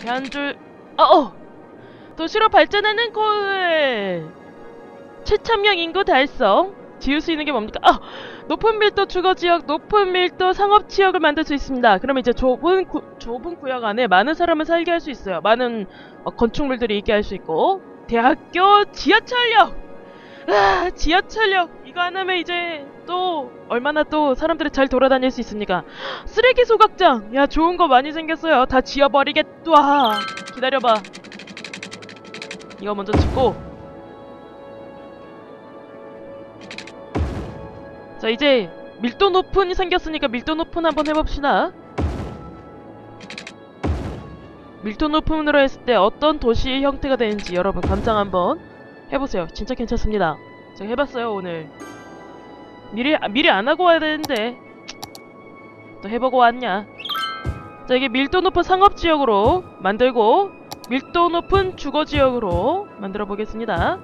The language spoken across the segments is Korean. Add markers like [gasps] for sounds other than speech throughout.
대한줄 어, 어! 도시로 발전하는 고을 최천명 인구 달성 지을 수 있는 게 뭡니까? 아! 높은 밀도 주거지역, 높은 밀도 상업지역을 만들 수 있습니다. 그러면 이제 좁은, 구, 좁은 구역 안에 많은 사람을 살게 할 수 있어요. 많은 어, 건축물들이 있게 할 수 있고 대학교 지하철역! 아, 지하철역! 이거 하나면 이제 또 얼마나 또 사람들이 잘 돌아다닐 수 있습니까? [gasps] 쓰레기 소각장! 야 좋은 거 많이 생겼어요. 다 지어버리겠다. 기다려봐. 이거 먼저 짓고 자 이제 밀도 높은이 생겼으니까 밀도 높은 한번 해봅시다 밀도 높음으로 했을 때 어떤 도시의 형태가 되는지 여러분 감상 한번 해보세요 진짜 괜찮습니다 제가 해봤어요 오늘. 미리 아, 미리 안 하고 와야 되는데. 또 해보고 왔냐? 자 이게 밀도 높은 상업지역으로 만들고 밀도 높은 주거지역으로 만들어 보겠습니다.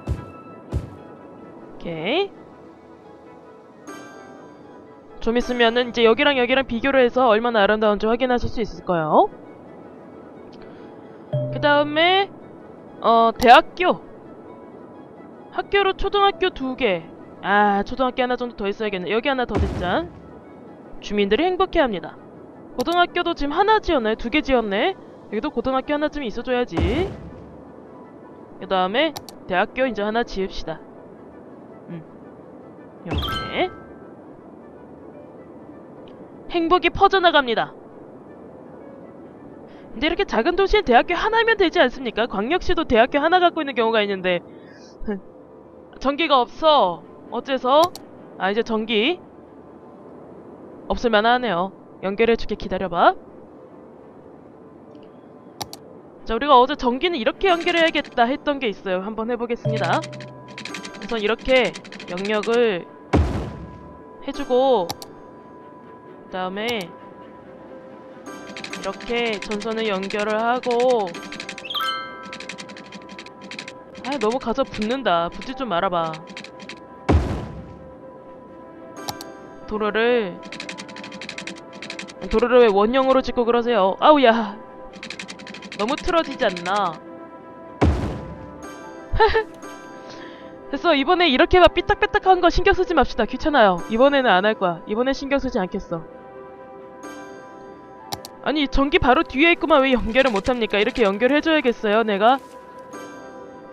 오케이. 좀 있으면은 이제 여기랑 여기랑 비교를 해서 얼마나 아름다운지 확인하실 수 있을 거예요. 그 다음에 어 대학교 학교로 초등학교 두 개. 아 초등학교 하나 정도 더 있어야겠네. 여기 하나 더 됐자. 주민들이 행복해합니다. 고등학교도 지금 하나 지었네. 두개 지었네. 여기도 고등학교 하나쯤 있어줘야지. 그 다음에 대학교 이제 하나 지읍시다. 음. 이렇게. 행복이 퍼져나갑니다. 근데 이렇게 작은 도시에 대학교 하나면 되지 않습니까? 광역시도 대학교 하나 갖고 있는 경우가 있는데 전기가 없어. 어째서? 아 이제 전기 없을만 하네요. 연결해줄게 기다려봐. 자 우리가 어제 전기는 이렇게 연결해야겠다 했던 게 있어요. 한번 해보겠습니다. 우선 이렇게 영역을 해주고 그 다음에 이렇게 전선을 연결을 하고 아 너무 가서 붙는다. 붙지 좀 말아봐. 도로를. 도로를 왜 원형으로 짓고 그러세요? 아우야. 너무 틀어지지 않나? [laughs] 됐어. 이번에 이렇게 막 삐딱삐딱한 거 신경 쓰지 맙시다. 귀찮아요. 이번에는 안 할 거야. 이번엔 신경 쓰지 않겠어. 아니 전기 바로 뒤에 있구만. 왜 연결을 못합니까? 이렇게 연결해줘야겠어요 내가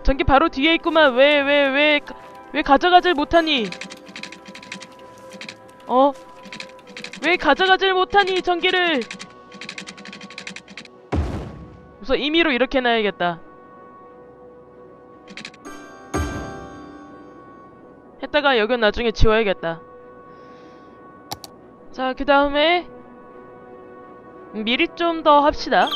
전기 바로 뒤에 있구만 왜 왜 왜 왜 가져가질 못하니 어? 왜 가져가질 못하니 전기를 우선 임의로 이렇게 해놔야겠다 했다가 여긴 나중에 지워야겠다. 자, 그 다음에 미리 좀 더 합시다.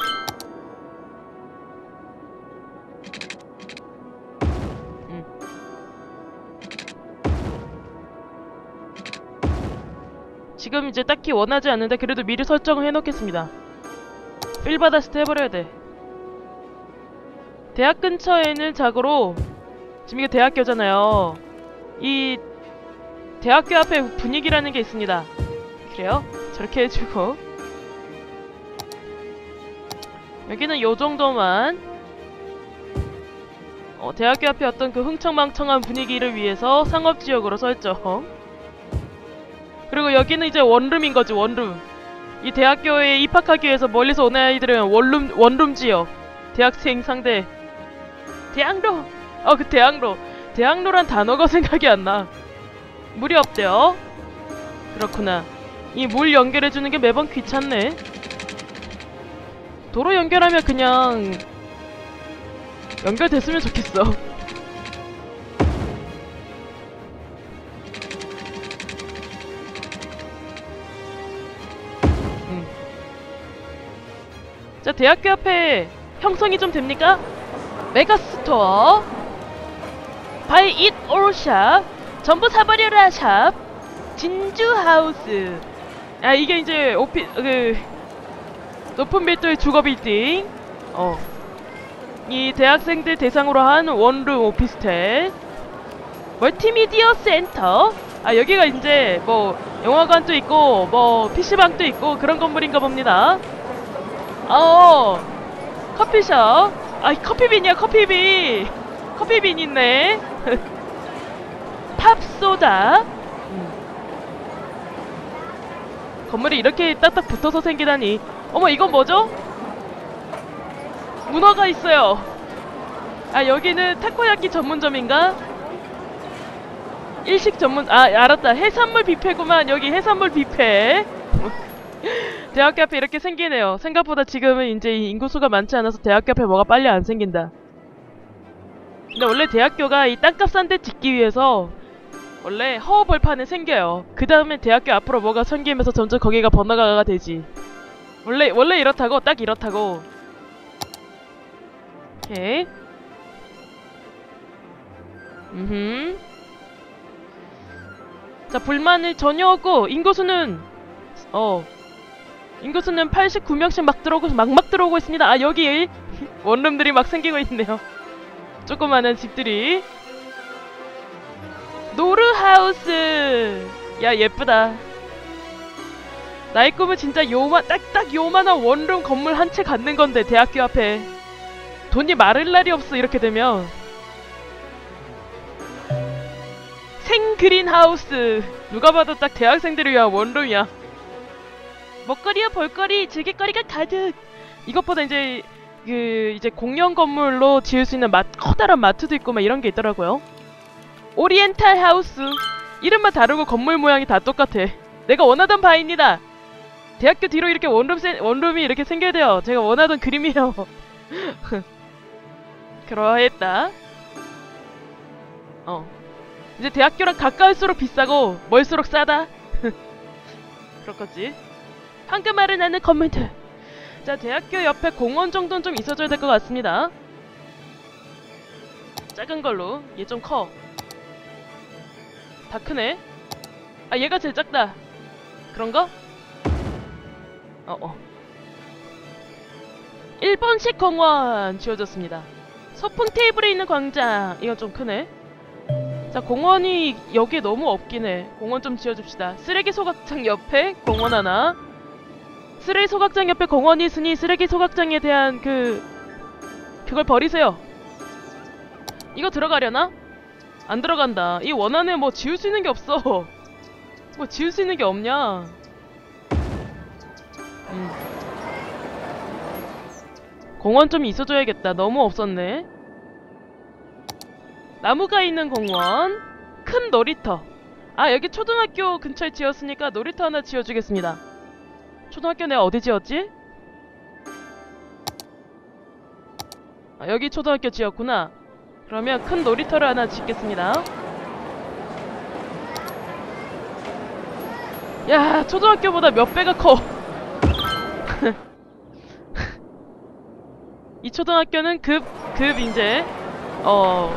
지금 이제 딱히 원하지 않는데 그래도 미리 설정을 해놓겠습니다. 필 받았을 때 해버려야 돼. 대학 근처에는 자고로 지금 이게 대학교잖아요. 이 대학교 앞에 분위기라는 게 있습니다. 그래요? 저렇게 해주고 여기는 요 정도만 어, 대학교 앞에 어떤 그 흥청망청한 분위기를 위해서 상업지역으로 설정 그리고 여기는 이제 원룸인 거지 원룸 이 대학교에 입학하기 위해서 멀리서 오는 아이들은 원룸 원룸 지역 대학생 상대 대학로 어 그 대학로 대학로란 단어가 [laughs] 생각이 안 나. 물이 없대요. 그렇구나. 이 물 연결해주는 게 매번 귀찮네. 도로 연결하면 그냥 연결됐으면 좋겠어. 대학교 앞에 형성이 좀 됩니까? 메가스토어 바이 잇 올샵 전부 사버려라 샵 진주하우스. 아 이게 이제 오피 그 높은 밀도의 주거 빌딩. 어 이 대학생들 대상으로 한 원룸 오피스텔. 멀티미디어 센터. 아 여기가 이제 뭐 영화관도 있고 뭐 PC방도 있고 그런 건물인가 봅니다 어 커피숍. 아, 커피빈이야, 커피빈. 커피빈 있네. [laughs] 팝소다. 음. 건물이 이렇게 딱딱 붙어서 생기다니. 어머, 이건 뭐죠? 문어가 있어요. 아, 여기는 타코야끼 전문점인가? 일식 전문, 아, 알았다. 해산물 뷔페구만. 여기 해산물 뷔페. [laughs] 대학교 앞에 이렇게 생기네요. 생각보다 지금은 이제 이 인구수가 많지 않아서 대학교 앞에 뭐가 빨리 안 생긴다. 근데 원래 대학교가 이 땅값 싼 데 짓기 위해서 원래 허허벌판에 생겨요. 그 다음에 대학교 앞으로 뭐가 생기면서 점점 거기가 번화가가 되지. 원래 원래 이렇다고 딱 이렇다고. 오케이. 음. 자 불만이 전혀 없고 인구수는 어 인구수는 89명씩 막 들어오고 막막 들어오고 있습니다. 아 여기 원룸들이 막 생기고 있네요. 조그마한 집들이. 노르하우스! 야 예쁘다. 나의 꿈은 진짜 요만 딱딱 요만한 원룸 건물 한 채 갖는 건데 대학교 앞에. 돈이 마를 날이 없어 이렇게 되면. 생그린하우스! 누가 봐도 딱 대학생들을 위한 원룸이야 먹거리와 볼거리 즐길거리가 가득 이것보다 이제 그 이제 공영 건물로 지을 수 있는 마, 커다란 마트도 있고 막 이런 게 있더라고요. 오리엔탈 하우스 이름만 다르고 건물 모양이 다 똑같아. 내가 원하던 바입니다. 대학교 뒤로 이렇게 원룸 세, 원룸이 이렇게 생겨야 돼요. 제가 원하던 그림이에요. [laughs] 그러했다. 어. 이제 대학교랑 가까울수록 비싸고 멀수록 싸다. [laughs] 그렇겠지. 황금알을 나는 건물들. 자, 대학교 옆에 공원 정도는 좀 있어줘야 될 것 같습니다. 작은 걸로. 얘 좀 커. 다 크네. 아, 얘가 제일 작다. 그런가? 어, 어. 일본식 공원 지어졌습니다. 소품 테이블에 있는 광장. 이건 좀 크네. 자, 공원이 여기에 너무 없긴 해. 공원 좀 지어줍시다. 쓰레기 소각장 옆에 공원 하나. 쓰레기 소각장 옆에 공원이 있으니 쓰레기 소각장에 대한 그 그걸 버리세요. 이거 들어가려나? 안 들어간다. 이 원안에 뭐 지울 수 있는 게 없어. [laughs] 뭐 지울 수 있는 게 없냐? 음. 공원 좀 있어줘야겠다. 너무 없었네. 나무가 있는 공원. 큰 놀이터. 아 여기 초등학교 근처에 지었으니까 놀이터 하나 지어주겠습니다. 초등학교 내가 어디 지었지? 아, 여기 초등학교 지었구나. 그러면 큰 놀이터를 하나 짓겠습니다. 야, 초등학교보다 몇 배가 커. [laughs] 이 초등학교는 급, 급 이제, 어,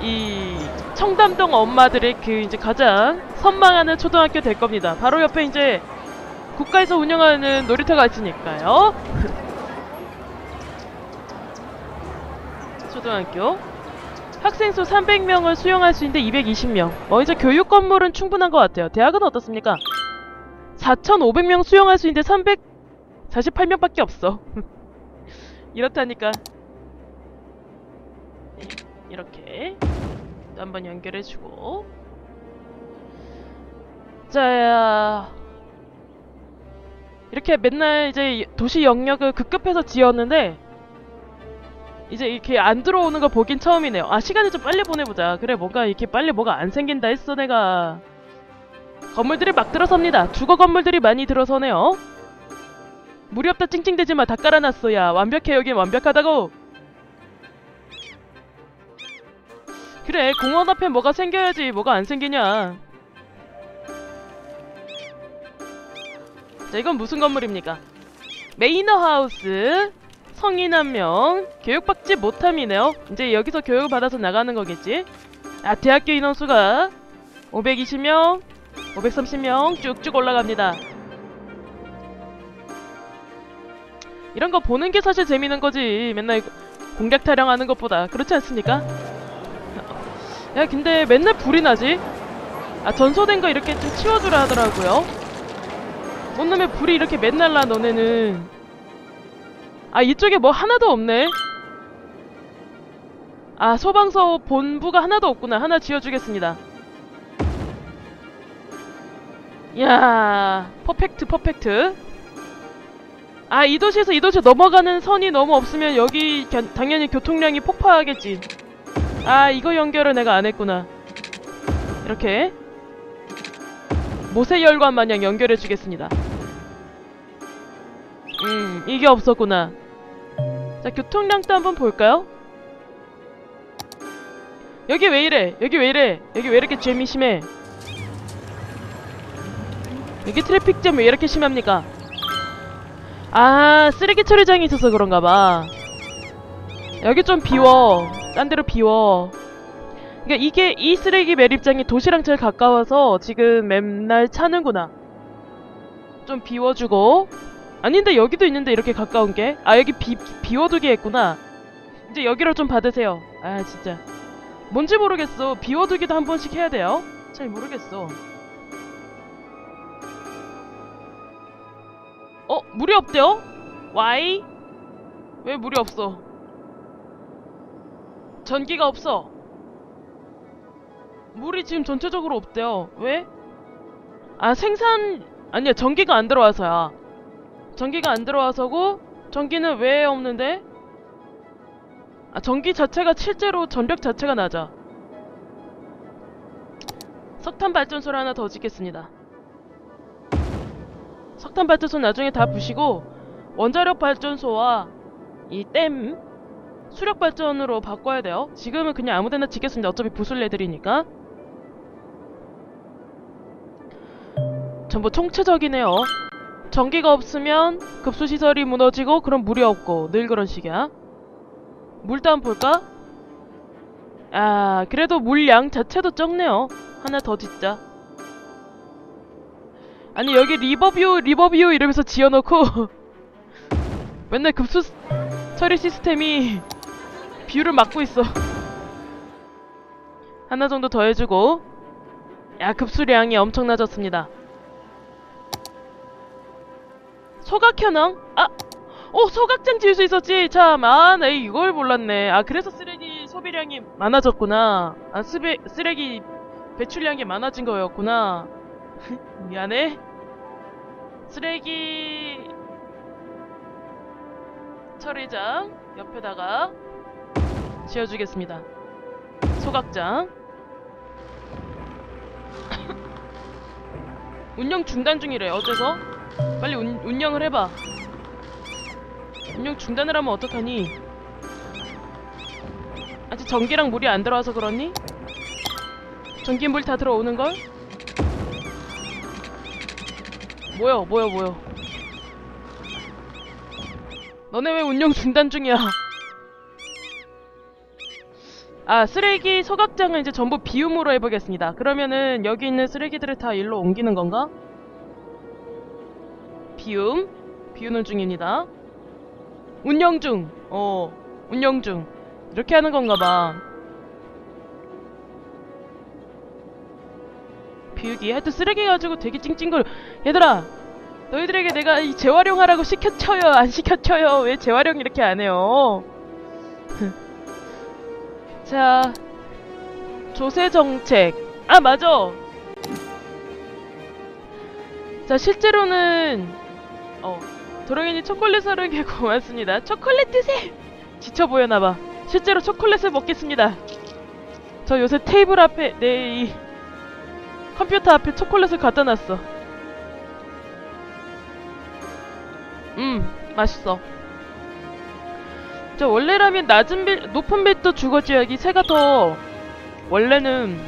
이 청담동 엄마들의 그 이제 가장 선망하는 초등학교 될 겁니다. 바로 옆에 이제 국가에서 운영하는 놀이터가 있으니까요. [laughs] 초등학교 학생 수 300명을 수용할 수 있는데 220명. 어 이제 교육 건물은 충분한 것 같아요. 대학은 어떻습니까? 4,500명 수용할 수 있는데 348명밖에 없어. [laughs] 이렇다니까. 이렇게 또 한번 연결해주고. 자 이렇게 맨날 이제 도시 영역을 급급해서 지었는데 이제 이렇게 안 들어오는 거 보긴 처음이네요. 아 시간을 좀 빨리 보내보자. 그래 뭔가 이렇게 빨리 뭐가 안 생긴다 했어 내가. 건물들이 막 들어섭니다. 주거 건물들이 많이 들어서네요. 무리 없다 찡찡대지마. 다 깔아놨어 야. 완벽해 여긴 완벽하다고 그래 공원 앞에 뭐가 생겨야지 뭐가 안 생기냐. 자 이건 무슨 건물입니까? 메이너 하우스 성인 한 명 교육받지 못함이네요. 이제 여기서 교육을 받아서 나가는 거겠지? 아 대학교 인원수가 520명 530명 쭉쭉 올라갑니다. 이런 거 보는 게 사실 재미있는 거지. 맨날 공략 타령하는 것보다. 그렇지 않습니까? 야 근데 맨날 불이 나지? 아 전소된 거 이렇게 좀 치워주라 하더라고요. 뭔 놈의 불이 이렇게 맨날 나 너네는. 아 이쪽에 뭐 하나도 없네? 아 소방서 본부가 하나도 없구나. 하나 지어주겠습니다. 야 퍼펙트 퍼펙트. 아 이 도시에서 이 도시 넘어가는 선이 너무 없으면 여기 견- 당연히 교통량이 폭파하겠지 아 이거 연결을 내가 안 했구나. 이렇게. 모세혈관 마냥 연결해 주겠습니다. 음 이게 없었구나. 자 교통량도 한번 볼까요? 여기 왜 이래? 여기 왜 이래? 여기 왜 이렇게 잼이 심해? 여기 트래픽잼 왜 이렇게 심합니까? 아 쓰레기 처리장이 있어서 그런가봐. 여기 좀 비워 딴 데로 비워 그러니까 이게 이 쓰레기 매립장이 도시랑 제일 가까워서 지금 맨날 차는구나 좀 비워주고 아닌데 여기도 있는데 이렇게 가까운 게? 아 여기 비, 비워두기 했구나 이제 여기로 좀 받으세요 아 진짜 뭔지 모르겠어 비워두기도 한 번씩 해야 돼요 잘 모르겠어 어? 물이 없대요? Why? 왜 물이 없어? 전기가 없어. 물이 지금 전체적으로 없대요. 왜? 아 생산 아니야 전기가 안 들어와서야. 전기가 안 들어와서고 전기는 왜 없는데? 아 전기 자체가 실제로 전력 자체가 낮아. 석탄 발전소를 하나 더 짓겠습니다. 석탄 발전소 나중에 다 부시고 원자력 발전소와 이 댐 수력 발전으로 바꿔야 돼요. 지금은 그냥 아무데나 짓겠습니다. 어차피 부술 애들이니까. 전부 총체적이네요. 전기가 없으면 급수시설이 무너지고 그럼 물이 없고. 늘 그런 식이야. 한번 볼까? 아 그래도 물량 자체도 적네요. 하나 더 짓자. 아니 여기 리버뷰 리버뷰 이러면서 지어놓고 [laughs] 맨날 급수 처리 시스템이 뷰를 막고 있어. 하나 정도 더 해주고. 야 급수량이 엄청 낮았습니다. 소각 현황? 아! 오 소각장 지을 수 있었지. 참 아 나 이걸 몰랐네. 아 그래서 쓰레기 소비량이 많아졌구나. 아 쓰레, 쓰레기 배출량이 많아진 거였구나. [laughs] 미안해. 쓰레기 처리장 옆에다가 지어주겠습니다 소각장 [coughs] 운영 중단 중이래 어째서? 빨리 운, 운영을 해봐 운영 중단을 하면 어떡하니? 아직 전기랑 물이 안 들어와서 그러니? 전기 물 다 들어오는걸? 뭐야 뭐야 뭐야 너네 왜 운영 중단 중이야 아 쓰레기 소각장은 이제 전부 비움으로 해보겠습니다. 그러면은 여기 있는 쓰레기들을 다 일로 옮기는 건가? 비움? 비우는 중입니다. 운영 중. 어, 운영 중. 이렇게 하는 건가 봐. 비우기. 하여튼 쓰레기 가지고 되게 찡찡거려. 얘들아 너희들에게 내가 이 재활용하라고 시켜쳐요? 안 시켜쳐요? 왜 재활용 이렇게 안 해요 [laughs] 자 조세 정책. 아 맞아. 자 실제로는 어 도롱이님 초콜릿 사는 게 [laughs] 고맙습니다. 초콜릿 드세요! 지쳐 보여나봐. 실제로 초콜릿을 먹겠습니다. 저 요새 테이블 앞에 내 이 컴퓨터 앞에 초콜릿을 갖다 놨어. 음 맛있어 저 원래라면 낮은 빌 높은 빌도 주거 지역이 새가 더 원래는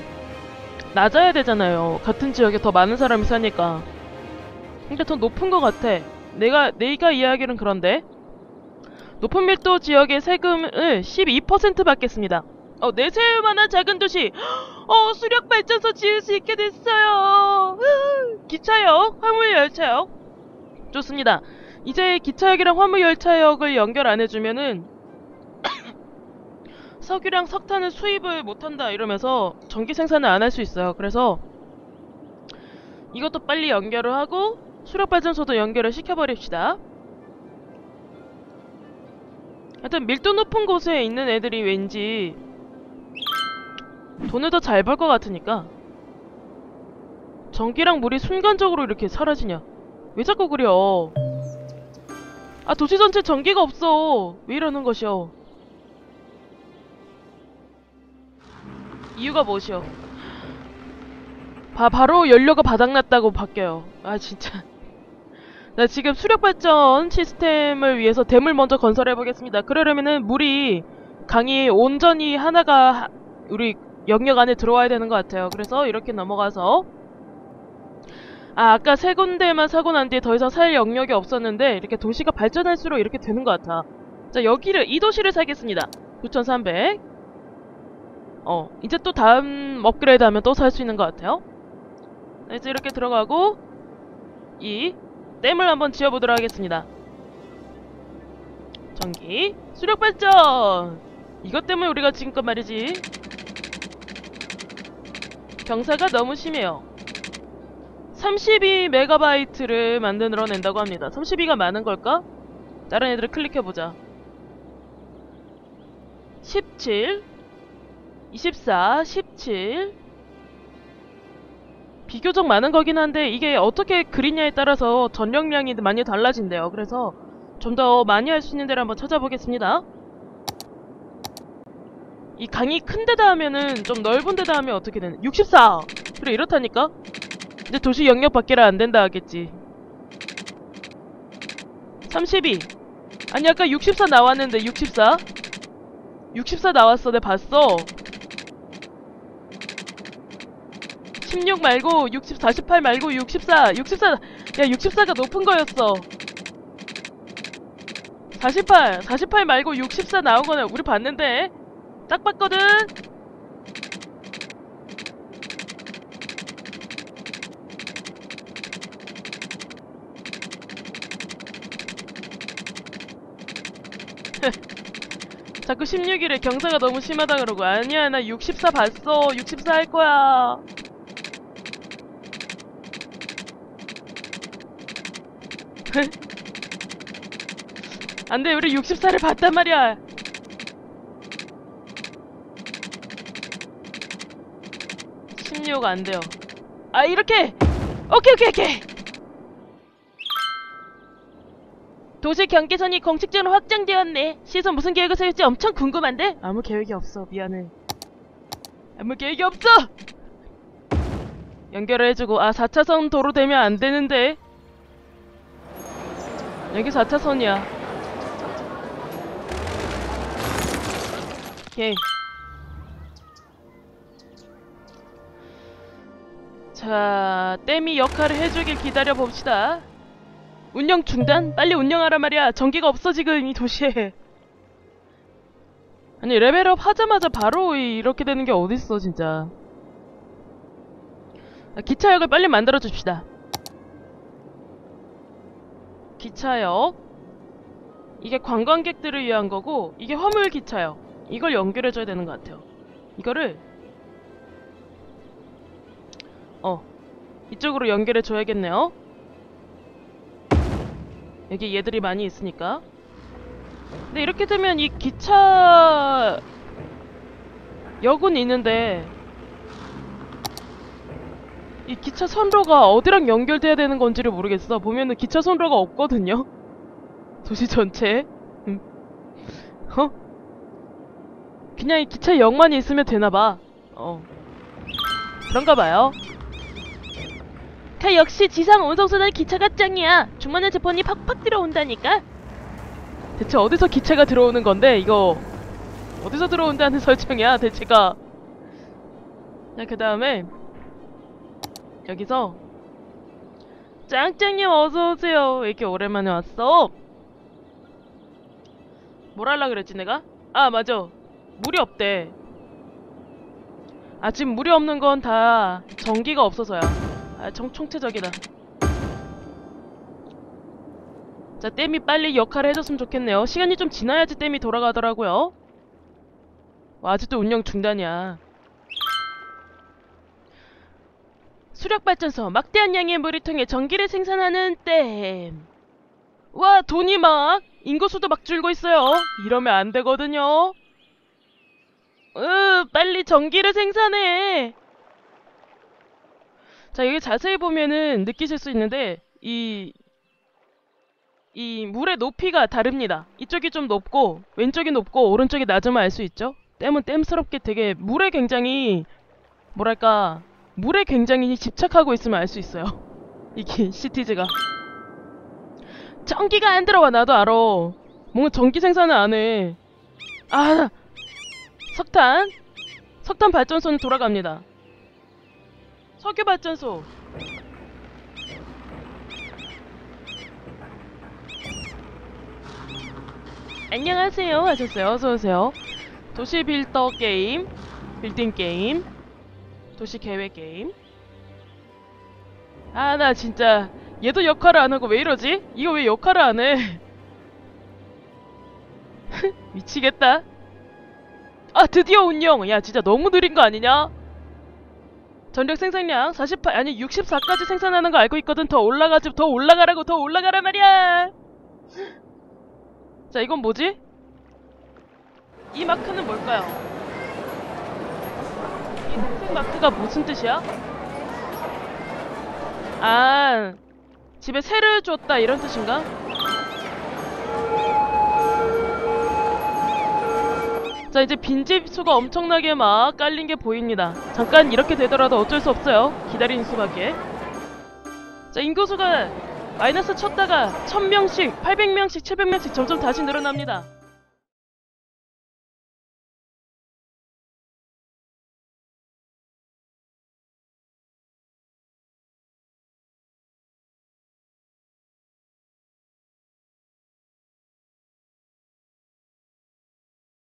낮아야 되잖아요. 같은 지역에 더 많은 사람이 사니까. 근데 더 높은 것 같아. 내가 내가 이야기는 그런데. 높은 밀도 지역의 세금을 12% 받겠습니다. 어 내세만한 작은 도시. 어 수력 발전소 지을 수 있게 됐어요. 으, 기차역 화물 열차역. 좋습니다. 이제 기차역이랑 화물 열차역을 연결 안 해주면은 석유랑 석탄을 수입을 못한다 이러면서 전기 생산을 안 할 수 있어요. 그래서 이것도 빨리 연결을 하고 수력 발전소도 연결을 시켜버립시다. 하여튼 밀도 높은 곳에 있는 애들이 왠지 돈을 더 잘 벌 것 같으니까 전기랑 물이 순간적으로 이렇게 사라지냐? 왜 자꾸 그려 아 도시 전체 전기가 없어. 왜 이러는 것이오 이유가 무엇이오? 바, 바로 연료가 바닥났다고 바뀌어요. 아 진짜. [laughs] 나 지금 수력발전 시스템을 위해서 댐을 먼저 건설해 보겠습니다. 그러려면은 물이 강이 온전히 하나가 하- 우리 영역 안에 들어와야 되는 것 같아요. 그래서 이렇게 넘어가서. 아 아까 세 군데만 사고 난 뒤에 더 이상 살 영역이 없었는데 이렇게 도시가 발전할수록 이렇게 되는 것 같아. 자 여기를 이 도시를 사겠습니다. 9300 어 이제 또 다음 업그레이드 하면 또 살 수 있는 것 같아요. 네, 이제 이렇게 들어가고 이 댐을 한번 지어보도록 하겠습니다. 전기 수력발전! 이것 때문에 우리가 지금껏 말이지 경사가 너무 심해요. 32메가바이트를 만들어 낸다고 합니다. 32가 많은 걸까? 다른 애들을 클릭해보자. 17 24 17 비교적 많은 거긴 한데 이게 어떻게 그리냐에 따라서 전력량이 많이 달라진대요. 그래서 좀 더 많이 할 수 있는 데를 한번 찾아보겠습니다. 이 강이 큰 데다 하면은 좀 넓은 데다 하면 어떻게 되는? 64 그래 이렇다니까? 이제 도시 영역 밖에라 안 된다 하겠지. 32 아니 아까 64 나왔는데 64 64 나왔어. 내 봤어 16 말고 60 48 말고 64 64 야 64가 높은 거였어. 48 48 말고 64 나온 거는 우리 봤는데. 딱 봤거든. [laughs] 자꾸 16일에 경사가 너무 심하다 그러고. 아니야 나 64 봤어. 64 할 거야 안돼 우리 64를 봤단 말이야. 16 안돼요. 아 이렇게! 오케이 오케이 오케이! 도시 경계선이 공식적으로 확정되었네. 시에서 무슨 계획을 세울지 엄청 궁금한데? 아무 계획이 없어 미안해. 아무 계획이 없어! 연결을 해주고 아 4차선 도로 되면 안 되는데 여기 4차선이야. 오케이. 자 댐이 역할을 해주길 기다려 봅시다. 운영 중단? 빨리 운영하라 말이야. 전기가 없어 지금 이 도시에. 아니 레벨업 하자마자 바로 이- 이렇게 되는 게 어딨어 진짜. 아, 기차역을 빨리 만들어 줍시다 기차역. 이게 관광객들을 위한 거고 이게 화물 기차역. 이걸 연결해줘야 되는 것 같아요. 이거를 어 이쪽으로 연결해줘야겠네요. 여기 얘들이 많이 있으니까. 근데 이렇게 되면 이 기차 역은 있는데 이 기차 선로가 어디랑 연결돼야 되는 건지를 모르겠어 보면은 기차 선로가 없거든요 [laughs] 도시 전체에 음. 어? 그냥 이 기차 역만 있으면 되나봐 어 그런가 봐요 그 역시 지상 운송선은 기차가 짱이야. 주문의 재pon이 팍팍 들어온다니까. 대체 어디서 기차가 들어오는 건데 이거 어디서 들어온다는 [laughs] 설정이야 대체가. 자 그 다음에 여기서 짱짱님 어서 오세요. 왜 이렇게 오랜만에 왔어? 뭘 할라 그랬지 내가? 아 맞아. 물이 없대. 아 지금 물이 없는 건 다 전기가 없어서야. 아, 정, 총체적이다. 자, 댐이 빨리 역할을 해줬으면 좋겠네요. 시간이 좀 지나야지 댐이 돌아가더라고요. 와, 아직도 운영 중단이야. 수력발전소, 막대한 양의 물을 통해 전기를 생산하는 댐. 와 돈이 막 인구수도 막 줄고 있어요. 이러면 안 되거든요. 으 빨리 전기를 생산해. 자 여기 자세히 보면은 느끼실 수 있는데 이 이 물의 높이가 다릅니다. 이쪽이 좀 높고 왼쪽이 높고 오른쪽이 낮으면 알 수 있죠. 댐은 댐스럽게 되게 물에 굉장히 뭐랄까 물에 굉장히 집착하고 있으면 알 수 있어요. 이게 시티즈가 전기가 안 들어와 나도 알아. 뭔가 전기 생산을 안 해. 아 석탄 석탄 발전소는 돌아갑니다. 석유 발전소 안녕하세요 하셨어요 어서오세요 도시 빌더 게임 빌딩 게임 도시 계획 게임 아 나 진짜 얘도 역할을 안 하고 왜 이러지? 이거 왜 역할을 안 해? [laughs] 미치겠다 아 드디어 운영 야 진짜 너무 느린 거 아니냐? 전력 생산량 48 아니 64까지 생산하는 거 알고 있거든 더 올라가지 더 올라가라고 더 올라가란 말이야 자 이건 뭐지? 이 마크는 뭘까요? 마크가 무슨 뜻이야? 아 집에 새를 줬다 이런 뜻인가? 자 이제 빈집 수가 엄청나게 막 깔린 게 보입니다 잠깐 이렇게 되더라도 어쩔 수 없어요 기다리는 수밖에 자 인구수가 마이너스 쳤다가 1000명씩 800명씩 700명씩 점점 다시 늘어납니다